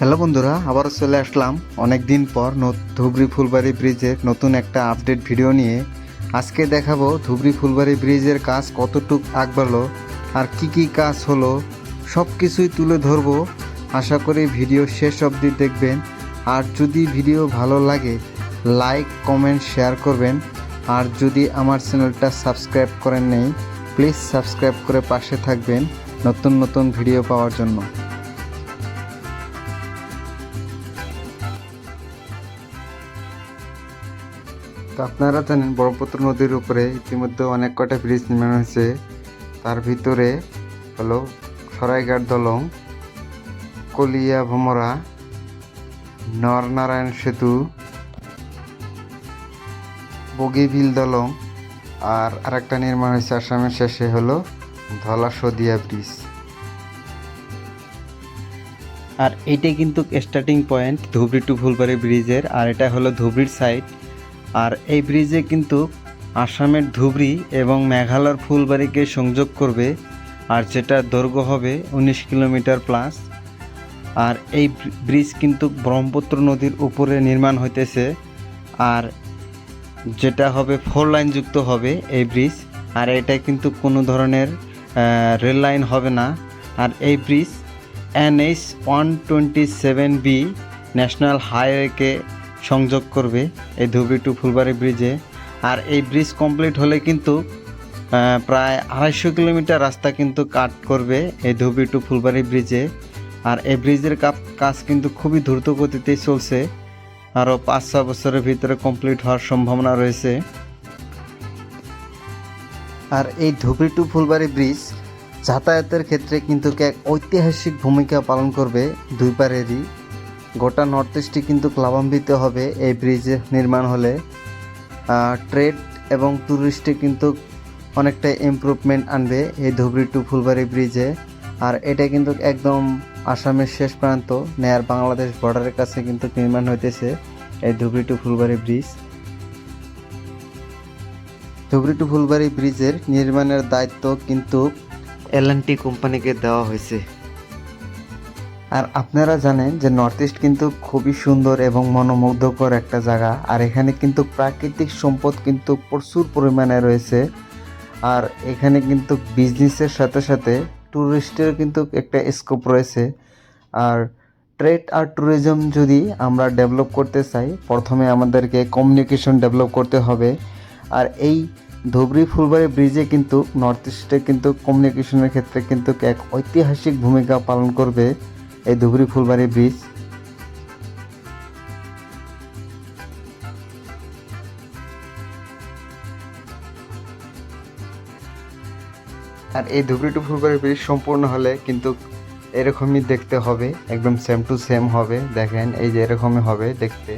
Hello বন্ধুরা, আবারও চলে আসলাম অনেক দিন পর ধুবড়ি ফুলবাড়ি ব্রিজের নতুন একটা আপডেট ভিডিও নিয়ে। আজকে দেখাবো ধুবড়ি ফুলবাড়ি ব্রিজের কাজ কতটুক আগবালো আর কি কি কাজ হলো সব কিছুই তুলে ধরবো। আশা করি ভিডিও শেষ অবধি দেখবেন। আর যদি ভিডিও ভালো লাগে, লাইক, কমেন্ট, শেয়ার করবেন। আর যদি আমার চ্যানেলটা সাবস্ক্রাইব করেন নেই, প্লিজ সাবস্ক্রাইব করে পাশে থাকবেন নতুন নতুন ভিডিও পাওয়ার জন্য। তো আপনারা জানেন ব্রহ্মপুত্র নদীর উপরে ইতিমধ্যে অনেক কটা ব্রিজ নির্মাণ হয়েছে। তার ভিতরে হলো সরাইঘাট দলং, কলিয়া ভমরা, নরনারায়ণ সেতু, বগিবিল দলং আর আরেকটা নির্মাণ হয়েছে আসামের শেষে হলো ধলা সদিয়া ব্রিজ। আর এইটাই কিন্তু starting point Dhubri to Phulbari ব্রিজের, আর এটা হলো ধুবড়ির সাইড আর এই ব্রিজে কিন্তু আসামের ধুবড়ি এবং মেঘালয়ের ফুলবাড়িকে সংযোগ করবে, আর যেটা দৈর্ঘ্য হবে উনিশ কিলোমিটার প্লাস আর এই ব্রিজ কিন্তু ব্রহ্মপুত্র নদীর উপরে নির্মাণ হইতেছে, আর যেটা হবে ফোর লাইন যুক্ত হবে এই ব্রিজ, আর এটা কিন্তু কোনো ধরনের রেল লাইন হবে না। আর এই bridge NH one twenty seven B national হাইওয়েকে সংযোগ করবে এই ধুবড়ি টু ফুলবাড়ি ব্রিজে। আর এই ব্রিজ কমপ্লিট হলে কিন্তু প্রায় আড়াইশো কিলোমিটার রাস্তা কিন্তু কাট করবে এই ধুবড়ি টু ফুলবাড়ি ব্রিজে। আর এই ব্রিজের কাজ কিন্তু খুবই দ্রুত গতিতেই চলছে। আরও পাঁচ ছ বছরের ভিতরে কমপ্লিট হওয়ার সম্ভাবনা রয়েছে। আর এই ধুবড়ি টু ফুলবাড়ি ব্রিজ যাতায়াতের ক্ষেত্রে কিন্তু এক ঐতিহাসিক ভূমিকা পালন করবে দুই পারেরই গোটা নর্থ ইস্টে কিন্তু লাভান্বিত হবে এই ব্রিজ নির্মাণ হলে। ট্রেড এবং ট্যুরিস্টে কিন্তু অনেকটা ইমপ্রুভমেন্ট আনবে এই ধুবড়ি টু ফুলবাড়ি ব্রিজে আর এটা কিন্তু একদম আসামের শেষ প্রান্ত নেয়ার বাংলাদেশ বর্ডারের কাছে কিন্তু নির্মাণ হইতেছে এই Dhubri to Phulbari bridge Dhubri to Phulbari ব্রিজের নির্মাণের দায়িত্ব কিন্তু এল কোম্পানিকে দেওয়া হয়েছে। আর আপনারা জানেন যে নর্থ ইস্ট কিন্তু খুবই সুন্দর এবং মনোমুগ্ধকর একটা জায়গা। আর এখানে কিন্তু প্রাকৃতিক সম্পদ কিন্তু প্রচুর পরিমাণে রয়েছে। আর এখানে কিন্তু বিজনেসের সাথে সাথে ট্যুরিস্টের কিন্তু একটা স্কোপ রয়েছে। আর ট্রেড আর ট্যুরিজম যদি আমরা ডেভেলপ করতে চাই, প্রথমে আমাদেরকে কমিউনিকেশন ডেভেলপ করতে হবে। আর এই ধুবড়ি ফুলবাড়ি ব্রিজে কিন্তু নর্থ ইস্টে কিন্তু কমিউনিকেশনের ক্ষেত্রে কিন্তু এক ঐতিহাসিক ভূমিকা পালন করবে। এই ধুবড়ি ফুলবাড়ি ব্রিজ আর এই ধুবড়ি টু ফুলবাড়ি ব্রিজ সম্পূর্ণ হলে কিন্তু এরকমই দেখতে হবে, একদম সেম টু সেম হবে। দেখেন, এই যে এরকমই হবে দেখতে।